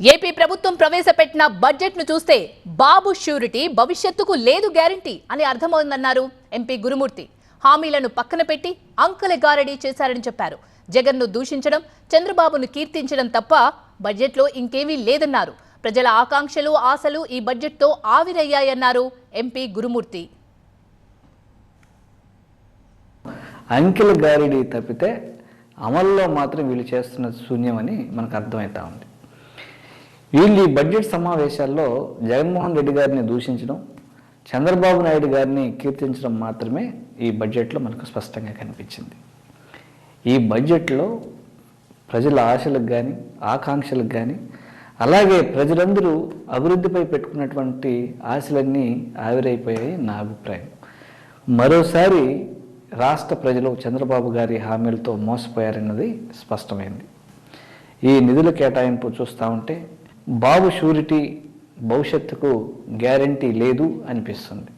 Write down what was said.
AP ప్రభుత్వం ప్రవేశపెట్టిన బడ్జెట్ను చూస్తే బాబు ష్యూరిటీ భవిష్యత్తుకు లేదు గ్యారంటీ అని అర్థమవుతుందన్నారు ఎంపీ గురుమూర్తి. హామీలను పక్కన పెట్టి అంకుల గారడీ చేశారని చెప్పారు. జగన్ను దూషించడం చంద్రబాబును కీర్తించడం తప్ప బడ్జెట్లో ఇంకేమీ లేదన్నారు. ప్రజల ఆకాంక్షలు ఆశలు ఈ బడ్జెట్తో ఆవిరయ్యాయన్నారు ఎంపీ గురుమూర్తి. అంకిల గారిడి తప్పితే అమల్లో మాత్రం వీళ్ళు చేస్తున్న శూన్యమని మనకు అర్థమవుతా ఉంది. వీళ్ళు ఈ బడ్జెట్ సమావేశాల్లో జగన్మోహన్ రెడ్డి గారిని దూషించడం చంద్రబాబు నాయుడు గారిని కీర్తించడం మాత్రమే ఈ బడ్జెట్లో మనకు స్పష్టంగా కనిపించింది. ఈ బడ్జెట్లో ప్రజల ఆశలకు కానీ ఆకాంక్షలకు కానీ అలాగే ప్రజలందరూ అభివృద్ధిపై పెట్టుకున్నటువంటి ఆశలన్నీ ఆవిరైపోయాయి నా అభిప్రాయం. మరోసారి రాష్ట్ర ప్రజలు చంద్రబాబు గారి హామీలతో మోసపోయారన్నది స్పష్టమైంది. ఈ నిధుల కేటాయింపు చూస్తూ ఉంటే బాబు షూరిటీ భవిష్యత్తుకు గ్యారంటీ లేదు అనిపిస్తుంది.